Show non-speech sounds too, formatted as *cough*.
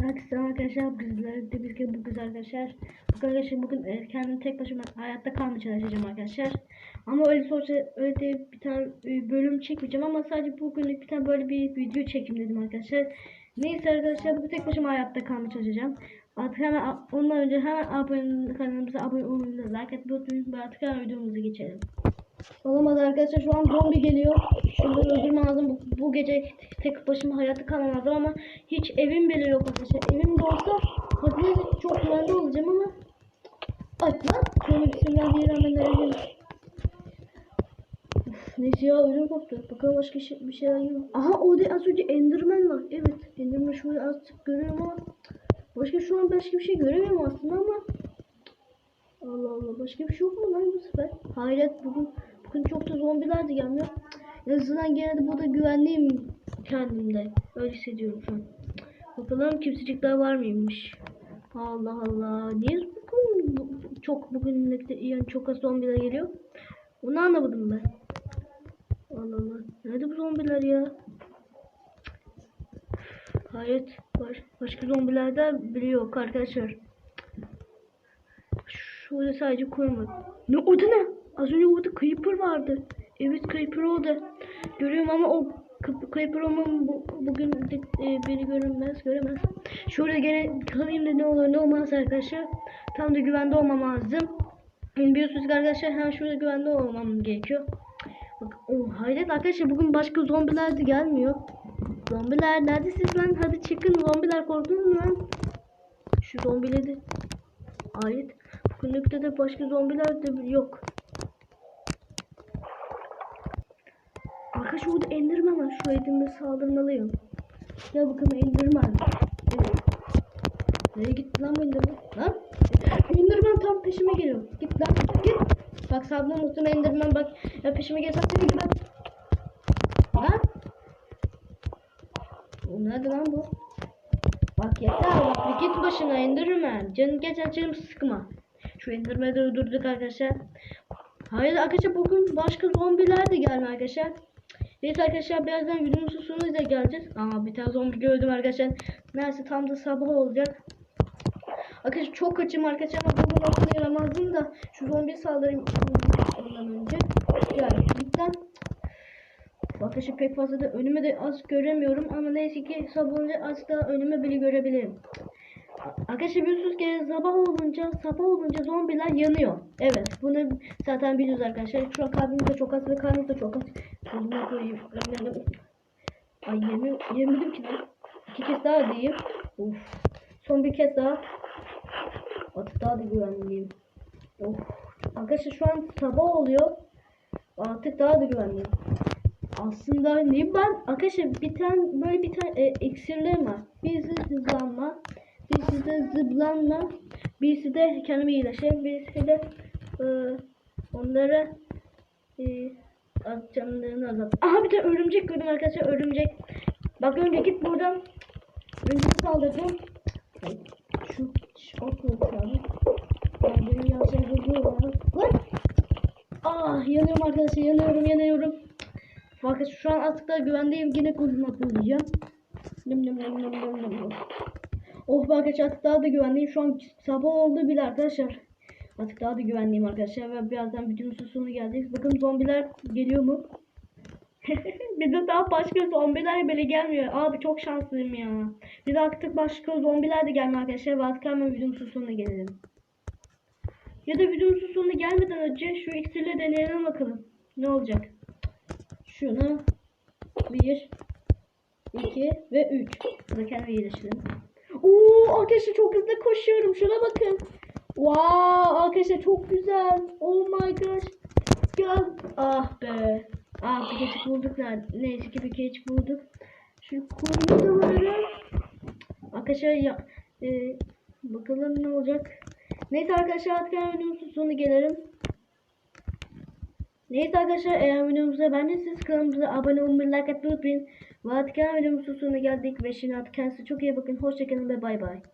Herkese arkadaşlar bizler de biz gibi bugün arkadaşlar. Bugün arkadaşlar bugün e, kendim tek başıma hayatta kalmaya çalışacağım arkadaşlar. Ama öyle sonuçta öyle de bir tane e, bölüm çekmeyeceğim ama sadece bugünlük bir tane böyle bir video çekeyim dedim arkadaşlar. Neyse arkadaşlar bugün tek başıma hayatta kalmaya çalışacağım. Artık hemen ondan önce hemen abone kanalımıza abone olmayı like etmeyi unutmayın. Artık hemen videomuza geçelim. Olamaz arkadaşlar şu an zombi geliyor. Şunları öldürmem lazım. Bu, bu gece tek başıma hayatta kalmam lazım ama hiç evim bile yok arkadaşlar. Evim de olsa hazine çok güvende olacağım ama Ay lan şöyle bismillahirrahmanirrahim. Uf, neyse ya ödüm koptu. Bakalım başka şey, bir şeyler yok. Aha orada az önce Enderman var. Evet Enderman şöyle azıcık görüyorum ama başka şu an başka bir şey göremiyorum aslında ama Allah Allah başka bir şey yok mu lan bu sefer? Hayret bugün çok da zombiler de gelmiyor. En azından gene de burada güvenliyim kendimde. Öyle hissediyorum şu an. Bakalım kimsecikler var mıymış? Allah Allah. Niye bugün bu- çok bugün yani çok az zombiler geliyor? Onu anlamadım ben. Allah Allah. Nerede bu zombiler ya? Hayret var. Başka zombiler de biri yok arkadaşlar. Şurada sadece koyma. Ne orada ne? Az önce orada Creeper vardı. Evet Creeper orada. Görüyorum ama o Creeper ama bu, bugün de, e, beni görünmez, göremez. Şurada gene kalayım da ne olur ne olmaz arkadaşlar. Tam da güvende olmam lazım. Yani biliyorsunuz arkadaşlar hemen şurada güvende olmam gerekiyor. Bak, oh, hayret arkadaşlar bugün başka zombiler de gelmiyor. Zombiler neredesiniz lan? Hadi çıkın zombiler korktunuz mu lan? Şu zombileri Hayret. Bugünlükte de başka zombiler de yok. Orada Enderman var. Şu edimde saldırmalıyım. Gel bakalım Enderman. Evet. Nereye gitti lan bu Enderman? Lan? Enderman tam peşime geliyor. Git lan. Git. Bak sabrım olsun Enderman bak. Ya peşime gelsen seni gibi. Lan? O nerede lan bu? Bak yeter bak git başına Enderman. Canım geçen canım sıkma. Şu Enderman'ı da öldürdük arkadaşlar. Hayır arkadaşlar bugün başka zombiler de gelmiyor arkadaşlar. Neyse arkadaşlar birazdan videomuzun sonuna geleceğiz. Aa bir tane zombi gördüm arkadaşlar. Neyse tam da sabah olacak. Arkadaşlar çok açım arkadaşlar ama bugün aslında yaramazdım da şu zombi saldırayım ondan önce. Yani cidden Arkadaşlar pek fazla da önüme de az göremiyorum ama neyse ki sabah olunca az daha önüme bile görebilirim. Arkadaşlar biliyorsunuz ki sabah olunca sabah olunca zombiler yanıyor. Evet bunu zaten biliyoruz arkadaşlar. Şu an kalbimiz de çok az ve karnımız da çok az. Bunu koyayım. Ay yemi, yemedim ki. İki kez daha diyeyim. Of. Son bir kez daha. Artık daha da güvenliyim. Of. Arkadaşlar şu an sabah oluyor. Artık daha da güvenliyim. Aslında ne ben arkadaşlar bir tane böyle bir tane e, iksirlerim var. Birisi hızlanma, birisi de zıplanma, birisi de kendimi iyileşe, birisi de e, onlara e, az canlarını azalt. Aha bir de örümcek gördüm arkadaşlar örümcek. Bak önce git buradan. Örümcek saldıracağım. Ay, Şu şu okla abi. Ya benim yapacağım bu bu var. Lan! Ah yanıyorum arkadaşlar yanıyorum yanıyorum. Fakat şu an artık da güvendeyim. Yine kuzum atlayacağım. Nim nim nim nim nim nim. Oh be arkadaşlar artık daha da güvendeyim. Şu an sabah oldu bile arkadaşlar. Artık daha da güvenliyim arkadaşlar. Ve birazdan videomuzun sonu gelecek. Bakın zombiler geliyor mu? *laughs* bir de daha başka zombiler bile gelmiyor. Abi çok şanslıyım ya. Bir de artık başka zombiler de gelmiyor arkadaşlar. Ve artık hemen videomuzun sonuna gelelim. Ya da videomuzun sonuna gelmeden önce şu iksirle deneyelim bakalım. Ne olacak? Şunu 1 2 ve 3. Burada kendimi iyileştirelim. Oo arkadaşlar çok hızlı koşuyorum. Şuna bakın. Wow arkadaşlar çok güzel. Oh my gosh. Gel. Ah be. Ah bir keçik bulduk. nerede? Neyse ki bir keçik bulduk. Şu var. Arkadaşlar ya, e, bakalım ne olacak. Neyse arkadaşlar artık videomuzun sonuna gelelim. Neyse arkadaşlar eğer videomuza beğendiyseniz kanalımıza abone olmayı like atmayı unutmayın. Ve artık videomuzun sonuna geldik ve şimdi artık kendinize çok iyi bakın. Hoşçakalın ve bay bay.